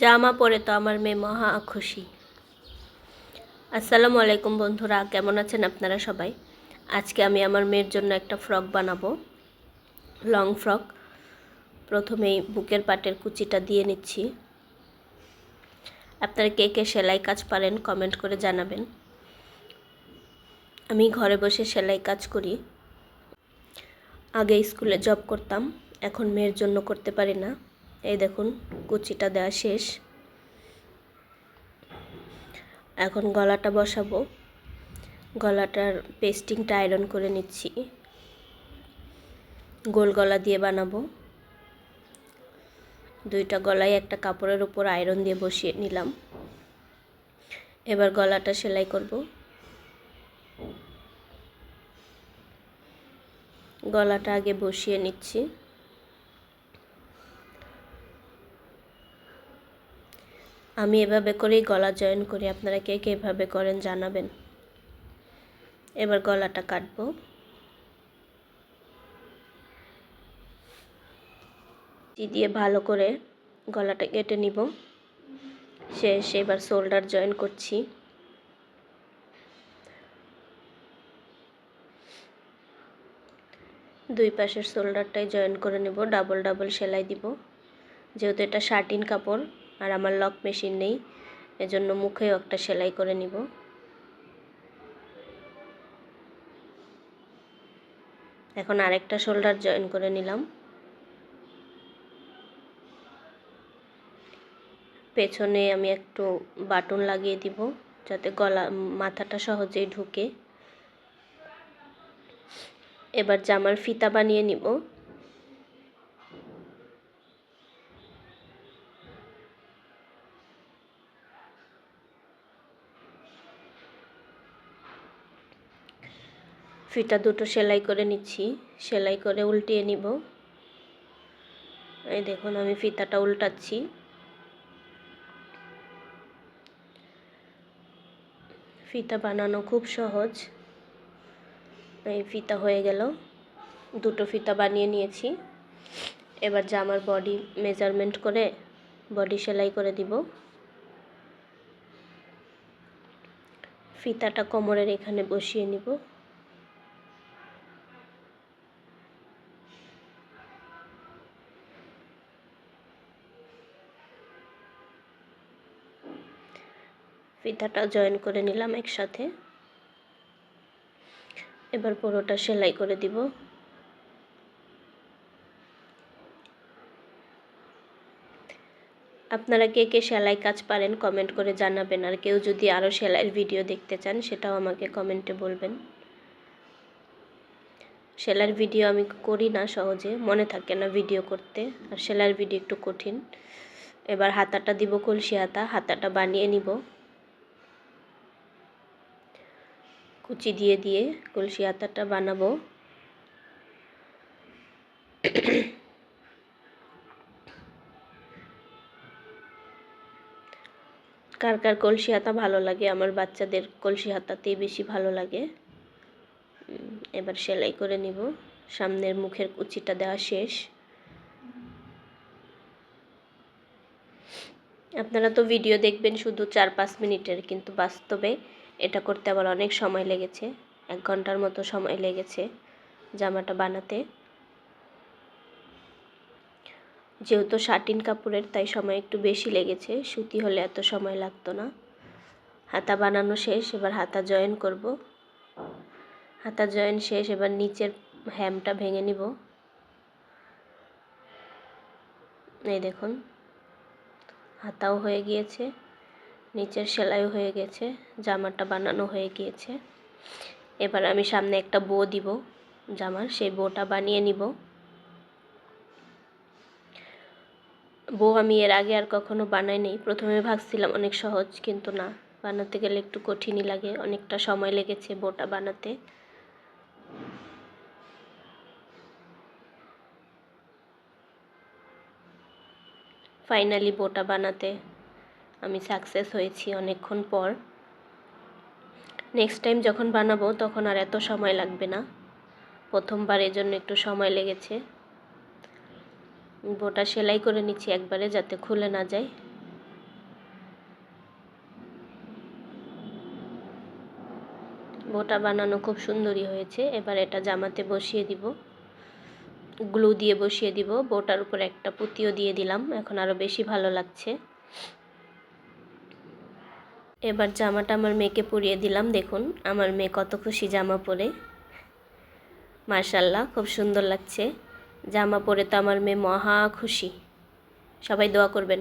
জামা পরে তো আমার মেয়ে মহা খুশি। আসসালামু আলাইকুম বন্ধুরা, কেমন আছেন আপনারা সবাই? আজকে আমি আমার মেয়ের জন্য একটা ফ্রক বানাবো, লং ফ্রক। প্রথমেই বুকের পাটের কুচিটা দিয়ে নিচ্ছি। আপনারা কে কে সেলাই কাজ পারেন কমেন্ট করে জানাবেন। আমি ঘরে বসে সেলাই কাজ করি। আগে স্কুলে জব করতাম, এখন মেয়ের জন্য করতে পারি না। এই দেখুন, কুচিটা দেওয়া শেষ। এখন গলাটা বসাবো। গলাটার পেস্টিংটা আয়রন করে নিচ্ছি। গোল গলা দিয়ে বানাবো। দুইটা গলায় একটা কাপড়ের উপর আয়রন দিয়ে বসিয়ে নিলাম। এবার গলাটা সেলাই করব। গলাটা আগে বসিয়ে নিচ্ছি। আমি এভাবে করেই গলা জয়েন করি। আপনারা কে কে এভাবে করেন জানাবেন। এবার গলাটা কাটবো। দিয়ে ভালো করে গলাটা কেটে নিব। শেষ, এবার শোল্ডার জয়েন করছি। দুই পাশের শোল্ডারটাই জয়েন করে নেব। ডাবল ডাবল সেলাই দিব। যেহেতু এটা শার্টিন কাপড় আর আমার লক মেশিন নেই, এজন্য মুখেও একটা সেলাই করে নিব। এখন আরেকটা শোল্ডার জয়েন করে নিলাম। পেছনে আমি একটু বাটন লাগিয়ে দিব, যাতে গলা, মাথাটা সহজেই ঢুকে। এবার জামার ফিতা বানিয়ে নিব। ফিতা দুটো সেলাই করে নিচ্ছি। সেলাই করে উল্টিয়ে নিব। এই দেখুন, আমি ফিতাটা উল্টাচ্ছি। ফিতা বানানো খুব সহজ। এই ফিতা হয়ে গেল। দুটো ফিতা বানিয়ে নিয়েছি। এবার জামার বডি মেজারমেন্ট করে বডি সেলাই করে দিব। ফিতাটা কোমরের এখানে বসিয়ে নিব। ফিতাটা জয়েন করে নিলাম একসাথে। এবার পুরোটা সেলাই করে দিব। আপনারা কে কে সেলাই কাজ পারেন কমেন্ট করে জানাবেন, আর কেউ যদি আরও সেলাইয়ের ভিডিও দেখতে চান, সেটাও আমাকে কমেন্টে বলবেন। সেলাইয়ের ভিডিও আমি করি না সহজে, মনে থাকে না ভিডিও করতে, আর সেলাইয়ের ভিডিও একটু কঠিন। এবার হাতাটা দিব কলসি হাতা, হাতাটা বানিয়ে নিব। কুচি দিয়ে দিয়ে কলসি আতাটা বানাবো। কার কার কলসি হাতা ভালো লাগে? আমার বাচ্চাদের কলসি হাতাতেই বেশি ভালো লাগে। এবার সেলাই করে নিব। সামনের মুখের কুচিটা দেওয়া শেষ। আপনারা তো ভিডিও দেখবেন শুধু চার পাঁচ মিনিটের, কিন্তু বাস্তবে এটা করতে আবার অনেক সময় লেগেছে। এক ঘণ্টার মতো সময় লেগেছে জামাটা বানাতে। যেহেতু শার্টিন কাপড়ের তাই সময় একটু বেশি লেগেছে, সুতি হলে এত সময় লাগতো না। হাতা বানানো শেষ, এবার হাতা জয়েন করব। হাতা জয়েন শেষ, এবার নিচের হ্যামটা ভেঙে নিব। এই দেখুন, হাতাও হয়ে গিয়েছে। নিচের সেলাইও হয়ে গেছে, জামাটা বানানো হয়ে গিয়েছে। এবার আমি সামনে একটা বো দিব, জামার সেই বোটা বানিয়ে নিব। বো আমি এর আগে আর কখনো বানাই নেই, প্রথমে ভাবছিলাম অনেক সহজ, কিন্তু না, বানাতে গেলে একটু কঠিনই লাগে, অনেকটা সময় লেগেছে বোটা বানাতে। ফাইনালি বোটা বানাতে আমি সাকসেস হয়েছি অনেকক্ষণ পর। নেক্সট টাইম যখন বানাবো তখন আর এত সময় লাগবে না। প্রথমবার এর জন্য একটু সময় লেগেছে। বোটা সেলাই করে নিচ্ছি একবারে যাতে খুলে না যায়। বোটা বানানো খুব সুন্দরই হয়েছে। এবার এটা জামাতে বসিয়ে দিব। গ্লু দিয়ে বসিয়ে দিব। বোটার উপর একটা পুঁতিও দিয়ে দিলাম। এখন আরও বেশি ভালো লাগছে। এবার জামাটা আমার মেয়েকে পরিয়ে দিলাম, দেখুন আমার মেয়ে কত খুশি জামা পরে। মার্শাল্লাহ খুব সুন্দর লাগছে। জামা পরে তো আমার মেয়ে মহা খুশি। সবাই দোয়া করবেন।